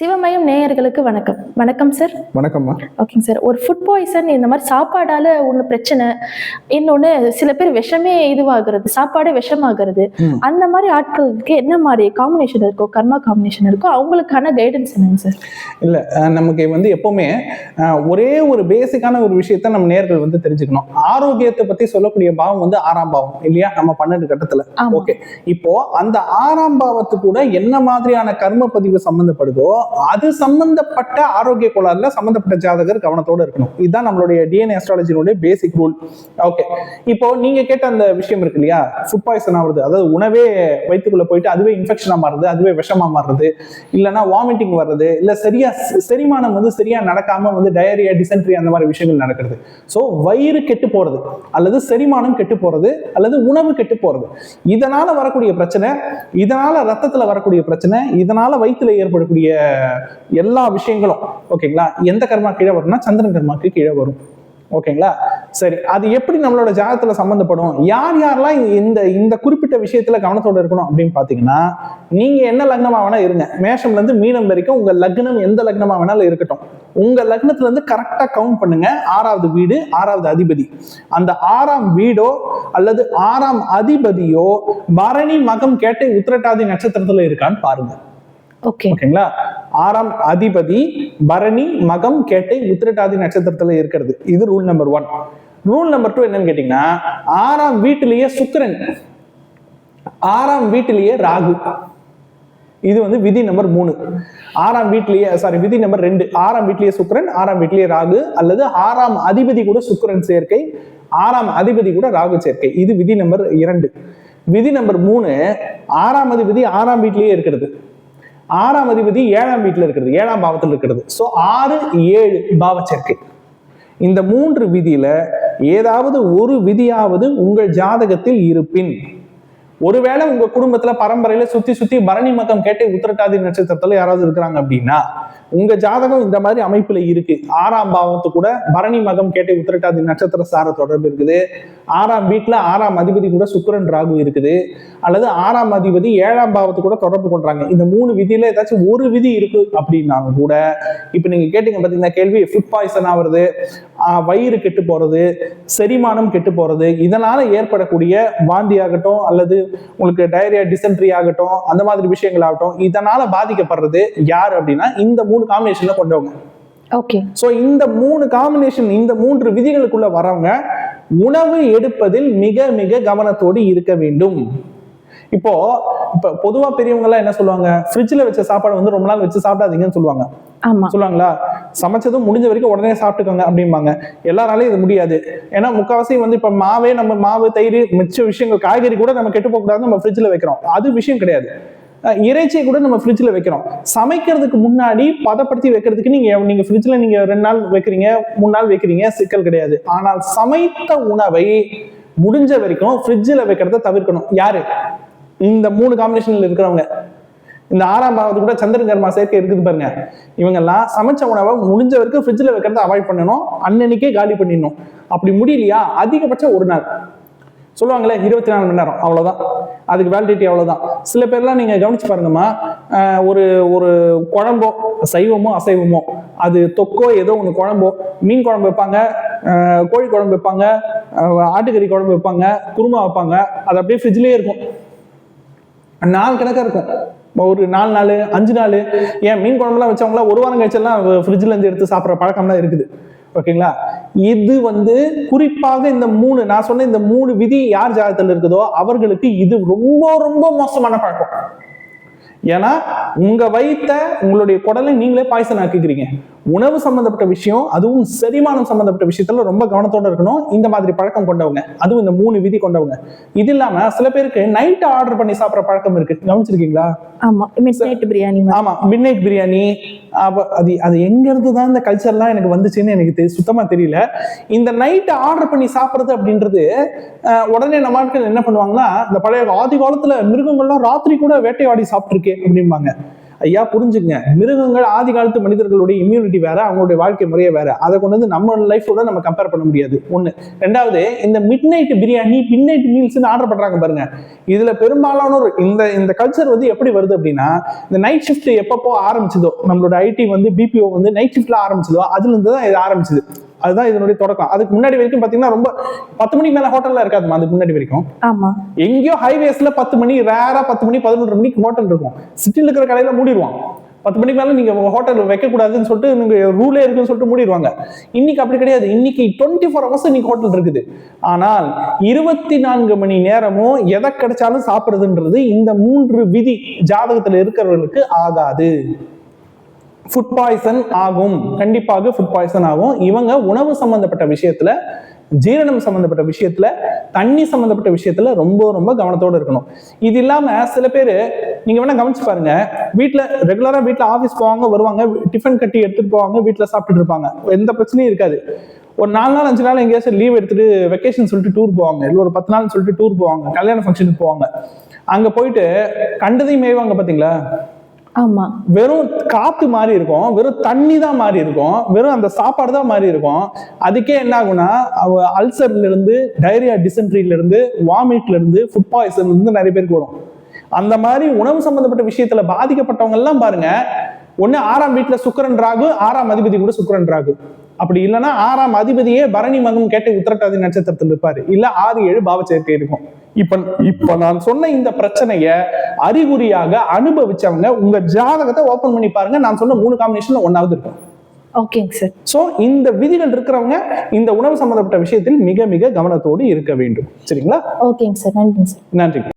சிவமயம் நேயர்களுக்கு வணக்கம். வணக்கம் சார் வணக்கம்மா. ஓகேங்க சார் ஒரு ஃபுட் பாய்சன் இந்த மாதிரி சாப்பாடால ஒன்று பிரச்சனை இன்னொன்று சில பேர் விஷமே இதுவாகிறது சாப்பாடே விஷமாகிறது. அந்த மாதிரி ஆட்களுக்கு என்ன மாதிரி காம்பினேஷன் இருக்கோ கர்மா காம்பினேஷன் இருக்கோ அவங்களுக்கான கைடன்ஸ் என்னங்க சார் இல்ல நமக்கு வந்து எப்பவுமே ஒரே ஒரு பேசிக்கான ஒரு விஷயத்த நம்ம நேர்கள் வந்து தெரிஞ்சுக்கணும். ஆரோக்கியத்தை பத்தி சொல்லக்கூடிய பாவம் வந்து ஆறாம் பாவம் இல்லையா? நம்ம பன்னெண்டு கட்டத்துல. ஓகே இப்போ அந்த ஆறாம் பாவத்து கூட என்ன மாதிரியான கர்ம பதிவு சம்பந்தப்படுதோ அது சம்பந்தப்பட்ட ஆரோக்கிய கோளாறுல சம்பந்தப்பட்ட ஜாதகர் கவனத்தோட இருக்கணும். இதுதான் நம்மளுடைய டிஎன்ஏ அஸ்ட்ராலஜினுடைய பேசிக் ரூல் ஓகே இப்போ நீங்க கேட்ட அந்த விஷயம் இருக்கு இல்லையா? ஃபுட் பாய்சன் ஆகுறது அதாவது உணவே வயிற்றுக்குள்ள போயிட்டு அதுவே இன்ஃபெக்ஷனா மாறுது அதுவே விஷமா மாறுறது இல்லைன்னா வாமிட்டிங் வர்றது இல்ல சரியா செரிமானம் வந்து சரியா நடக்காம வந்து டயரியா டிசென்ட்ரி அந்த மாதிரி விஷயங்கள் நடக்கிறது. ஸோ வயிறு கெட்டு போறது அல்லது செரிமானம் கெட்டு போறது அல்லது உணவு கெட்டு போறது. இதனால வரக்கூடிய பிரச்சனை இதனால ரத்தத்துல வரக்கூடிய பிரச்சனை இதனால வயிற்றுல ஏற்படக்கூடிய எல்லா விஷயங்களும் ஓகேங்களா? எந்த கர்மா கீழே வரும்னா சந்திரன் கர்மாக்கு கீழே வரும். ஓகேங்களா? சரி அது எப்படி நம்மளோட ஜாதகத்துல சம்பந்தப்படும்? யார் யாரெல்லாம் இந்த- இந்த குறிப்பிட்ட விஷயத்துல கவனத்தோட இருக்கணும் அப்படின்னு பாத்தீங்கன்னா நீங்க என்ன லக்னமா வேணா இருங்க. மேஷம்ல இருந்து மீனம் வரைக்கும் உங்க லக்னம் எந்த லக்னமா வேணாலும் இருக்கட்டும். உங்க லக்னத்துல இருந்து கரெக்டா கவுண்ட் பண்ணுங்க. ஆறாவது வீடு ஆறாவது அதிபதி. அந்த ஆறாம் வீடோ அல்லது ஆறாம் அதிபதியோ பரணி மகம் கேட்டை உத்திரட்டாதி நட்சத்திரத்துல இருக்கான்னு பாருங்க. ஓகே. ஓகேங்களா? ஆறாம் அதிபதி பரணி மகம் கேட்டை உத்திரட்டாதி நட்சத்திரத்துல இருக்கிறது. இது rule number one rule number two என்னன்னு கேட்டீங்கன்னா ஆறாம் வீட்டிலேயே சுக்கரன். ஆறாம் வீட்டிலேயே ராகு. இது வந்து விதி நம்பர் மூணு. ஆறாம் வீட்லயே சாரி விதி நம்பர் ரெண்டு. ஆறாம் வீட்லயே சுக்கரன் ஆறாம் வீட்லயே ராகு அல்லது ஆறாம் அதிபதி கூட சுக்கரன் சேர்க்கை ஆறாம் அதிபதி கூட ராகு சேர்க்கை. இது விதி நம்பர் இரண்டு. விதி நம்பர் மூணு ஆறாம் அதிபதி ஆறாம் வீட்லயே இருக்கிறது. ஆறாம் அதிபதி ஏழாம் வீட்டில் இருக்கிறது ஏழாம் பாவத்தில் இருக்கிறது. ஸோ ஆறு ஏழு பாவச்சேர்க்கை இந்த மூன்று விதியில ஏதாவது ஒரு விதியாவது உங்கள் ஜாதகத்தில் இருப்பின். ஒருவேளை உங்க குடும்பத்துல பரம்பரையில சுத்தி சுத்தி பரணி மதம் கேட்டு உத்திரட்டாதி நட்சத்திரத்துல யாராவது இருக்கிறாங்க அப்படின்னா உங்க ஜாதகம் இந்த மாதிரி அமைப்புல இருக்கு. ஆறாம் பாவத்து கூட பரணி மகம் கேட்டு உத்திரட்டாதி நட்சத்திர சார தொடர்பு இருக்குது. ஆறாம் வீட்டுல ஆறாம் அதிபதி கூட சுக்கிரன் ராகு இருக்குது. அல்லது ஆறாம் அதிபதி ஏழாம் பாவத்து கூட தொடர்பு கொண்டாங்க இந்த மூணு விதியில ஏதாச்சும் ஒரு விதி இருக்கு அப்படின்னாலும் கூட இப்ப நீங்க கேட்டீங்க பாத்தீங்கன்னா கேள்வி ஃபுட் பாய்சன் ஆகுறது வயிறு கெட்டு போறது செரிமானம் கெட்டு போறது இதனால ஏற்படக்கூடிய வாந்தி ஆகட்டும் அல்லது உங்களுக்கு டயரியா டிசென்ட்ரி ஆகட்டும் அந்த மாதிரி விஷயங்கள் ஆகட்டும் இதனால பாதிக்கப்படுறது யார் அப்படின்னா இந்த மூணு காம்பினேஷன்ல கொண்டவங்க. ஓகே. சோ இந்த மூணு காம்பினேஷன் இந்த மூன்று விதிகளுக்குள்ள வரவங்க உணவு எடுப்பதில் மிக மிக கவனத்தோடு இருக்க வேண்டும். இப்போ இப்ப பொதுவா பெரியவங்க எல்லாம் என்ன சொல்லுவாங்க? ஃப்ரிட்ஜ்ல வச்ச சாப்பாடு வந்து ரொம்ப நாள் வச்சு சாப்பிடாதீங்கன்னு சொல்லுவாங்க. ஆமா. சொல்லுவாங்களா? சமைச்சதும் முடிஞ்ச வரைக்கும் உடனே சாப்பிட்டுக்கோங்க அப்படிம்பாங்க. எல்லாராலையும் இது முடியாது. ஏன்னா முக்காவாசி வந்து இப்ப மாவே நம்ம மாவு தயிர் மிச்ச விஷயங்கள் காய்கறி கூட நம்ம கெட்டு போக கூடாது நம்ம ஃப்ரிட்ஜ்ல வைக்கிறோம். அது விஷயம் கிடையாது. இறைச்சியை கூட நம்ம ஃப்ரிட்ஜ்ல வைக்கிறோம். சமைக்கிறதுக்கு முன்னாடி பதப்படுத்தி வைக்கிறதுக்கு நீங்க நீங்க ஃப்ரிட்ஜ்ல நீங்க ரெண்டு நாள் வைக்கிறீங்க மூணு நாள் வைக்கிறீங்க சிக்கல் கிடையாது. ஆனால் சமைத்த உணவை முடிஞ்ச வரைக்கும் ஃப்ரிட்ஜ்ல வைக்கிறத தவிர்க்கணும். யாரு? இந்த மூணு காம்பினேஷன்ல இருக்கிறவங்க இந்த ஆறாம் பாவத்து கூட சந்திரன் கர்மா சேர்க்கை இருக்குது பாருங்க. இவங்கெல்லாம் சமைச்ச உணவை முடிஞ்ச வரைக்கும் ஃப்ரிட்ஜில் வைக்கிறத அவாய்ட் பண்ணணும் அன்னன்னைக்கே காலி பண்ணிடணும். அப்படி முடியலையா? அதிகபட்சம் ஒரு நாள். சொல்லுவாங்களே இருபத்தி நாலு மணி நேரம். அவ்வளோதான் அதுக்கு வேலிடிட்டி அவ்வளோதான் சில பேர்லாம் நீங்கள் கவனிச்சு பாருங்கம்மா ஒரு ஒரு குழம்போ சைவமோ அசைவமோ அது தொக்கோ ஏதோ ஒன்று குழம்போ மீன் குழம்பு வைப்பாங்க கோழி குழம்பு வைப்பாங்க ஆட்டுக்கறி குழம்பு வைப்பாங்க குருமா வைப்பாங்க அது அப்படியே ஃப்ரிட்ஜ்லேயே இருக்கும். நாள் கணக்காக இருக்கும். ஒரு நாலு நாள் அஞ்சு நாள். ஏன் மீன் குழம்புலாம் வச்சவங்களாம் ஒரு வாரம் கழிச்செல்லாம் ஃப்ரிட்ஜ்லேருந்து எடுத்து சாப்பிட்ற பழக்கம்லாம் இருக்குது. ஓகேங்களா? இது வந்து குறிப்பாக இந்த மூணு நான் சொன்ன இந்த மூணு விதி யார் ஜாதகத்தில் இருக்குதோ அவர்களுக்கு இது ரொம்ப ரொம்ப மோசமான பழக்கம். ஏன்னா உங்க வயித்த உங்களுடைய குடலை நீங்களே பாய்சன் ஆக்கிக்கிறீங்க. உணவு சம்பந்தப்பட்ட விஷயம் அதுவும் செரிமானம் சம்பந்தப்பட்ட விஷயத்துல ரொம்ப கவனத்தோட இருக்கணும். இந்த மாதிரி பழக்கம் கொண்டவங்க அதுவும் இந்த மூணு விதி கொண்டவங்க. இது இல்லாம சில பேருக்கு நைட் ஆர்டர் பண்ணி சாப்பிட்ற பழக்கம் இருக்கு. கவனிச்சிருக்கீங்களா? ஆமா மிட் பிரியாணி. ஆமா மிட் நைட் பிரியாணி அது அது எங்க இருந்து தான் இந்த கல்ச்சர்லாம் எனக்கு வந்துச்சுன்னு எனக்கு சுத்தமா தெரியல. இந்த நைட் ஆர்டர் பண்ணி சாப்பிடுறது அப்படின்றது உடனே நம்ம என்ன பண்ணுவாங்கன்னா இந்த பழைய ஆதி காலத்துல மிருகங்கள்லாம் ராத்திரி கூட வேட்டையாடி சாப்பிட்டுருக்கே. அப்படிம்பாங்க. ஐயா புரிஞ்சுங்க மிருகங்கள் ஆதி காலத்து மனிதர்களுடைய இம்யூனிட்டி வேற அவங்களுடைய வாழ்க்கை முறையே வேற. அதை கொண்டு வந்து நம்ம லைஃபோட நம்ம கம்பேர் பண்ண முடியாது. ஒண்ணு. ரெண்டாவது இந்த midnight biryani midnight மீல்ஸ்னு ஆர்டர் பண்றாங்க பாருங்க. இதுல பெரும்பாலானோர் இந்த இந்த கல்ச்சர் வந்து எப்படி வருது அப்படின்னா இந்த நைட் ஷிஃப்ட் எப்பப்போ ஆரம்பிச்சதோ நம்மளோட ஐடி வந்து பிபிஓ வந்து நைட் ஷிஃப்ட்ல ஆரம்பிச்சதோ அதுல இருந்து தான் இது ஆரம்பிச்சது. அதுதான் இதனுடைய தொடக்கம். அதுக்கு முன்னாடி வரைக்கும் பாத்தீங்கன்னா ரொம்ப பத்து மணிக்கு மேல ஹோட்டல்ல இருக்காதுமா அதுக்கு முன்னாடி வரைக்கும். ஆமா. எங்கேயோ ஹைவேஸ்ல பத்து மணி ரேரா பத்து மணி பதினொன்று மணிக்கு ஹோட்டல் இருக்கும். சிட்டில இருக்கிற கடையில மூடிடுவான். பத்து மணிக்கு மேல நீங்க ஹோட்டல் வைக்க கூடாதுன்னு சொல்லிட்டு நீங்க ரூலே இருக்குன்னு சொல்லிட்டு மூடிடுவாங்க. இன்னைக்கு அப்படி கிடையாது. இன்னைக்கு டுவெண்ட்டி ஃபோர் ஹவர்ஸ் இன்னைக்கு ஹோட்டல் இருக்குது. ஆனால் இருபத்தி நான்கு மணி நேரமும் எதை கிடைச்சாலும் சாப்பிடுறதுன்றது இந்த மூன்று விதி ஜாதகத்துல இருக்கிறவர்களுக்கு ஆகாது. ஃபுட் பாய்சன் ஆகும். கண்டிப்பாக ஃபுட் பாய்சன் ஆகும். இவங்க உணவு சம்பந்தப்பட்ட விஷயத்துல ஜீரணம் சம்பந்தப்பட்ட விஷயத்துல தண்ணி சம்பந்தப்பட்ட விஷயத்துல ரொம்ப ரொம்ப கவனத்தோடு இருக்கணும். இது இல்லாம சில பேர் நீங்க வேணா கவனிச்சு பாருங்க. வீட்டுல ரெகுலரா வீட்டுல ஆபீஸ் போவாங்க வருவாங்க டிஃபன் கட்டி எடுத்துட்டு போவாங்க வீட்டுல சாப்பிட்டுட்டு இருப்பாங்க. எந்த பிரச்சனையும் இருக்காது. ஒரு நாலு நாள் அஞ்சு நாள் எங்கேயாச்சும் லீவ் எடுத்துட்டு வெக்கேஷன் சொல்லிட்டு டூர் போவாங்க. இல்லை ஒரு பத்து நாள் சொல்லிட்டு டூர் போவாங்க. கல்யாண ஃபங்க்ஷனுக்கு போவாங்க. அங்க போயிட்டு கண்டதையும் மேய்வாங்க பாத்தீங்களா? ஆமாம் வெறும் காத்து மாதிரி இருக்கும் வெறும் தண்ணி தான் மாதிரி இருக்கும் வெறும் அந்த சாப்பாடு தான் மாதிரி இருக்கும். அதுக்கே என்ன ஆகும்னா அவ அல்சர்ல இருந்து டைரியா டிசென்ட்ரியிலேருந்து இருந்து வாமிட்ல இருந்து ஃபுட் பாய்சன்லேருந்து நிறைய பேருக்கு வரும். அந்த மாதிரி உணவு சம்பந்தப்பட்ட விஷயத்துல பாதிக்கப்பட்டவங்க எல்லாம் பாருங்க. ஒன்னு ஆறாம் வீட்டுல சுக்கரன் ராகு ஆறாம் அதிபதி கூட சுக்கரன் ராகு. அப்படி இல்லைன்னா ஆறாம் அதிபதியே பரணி மகம் கேட்டு உத்திரட்டாதி நட்சத்திரத்தில் இருப்பாரு. இல்ல ஆறு ஏழு பாவ சேர்க்கை இருக்கும். இப்ப இப்ப நான் சொன்ன இந்த பிரச்சனைய அறிகுறியாக அனுபவிச்சவங்க உங்க ஜாதகத்தை ஓபன் பண்ணி பாருங்க. நான் சொன்ன மூணு காம்பினேஷன்ல ஒன்னாவது இருக்கும். ஓகேங்க சார். சோ இந்த விதிகள் இருக்கிறவங்க இந்த உணவு சம்பந்தப்பட்ட விஷயத்தில் மிக மிக கவனத்தோடு இருக்க வேண்டும். சரிங்களா? ஓகேங்க சார். நன்றிங்க சார். நன்றி.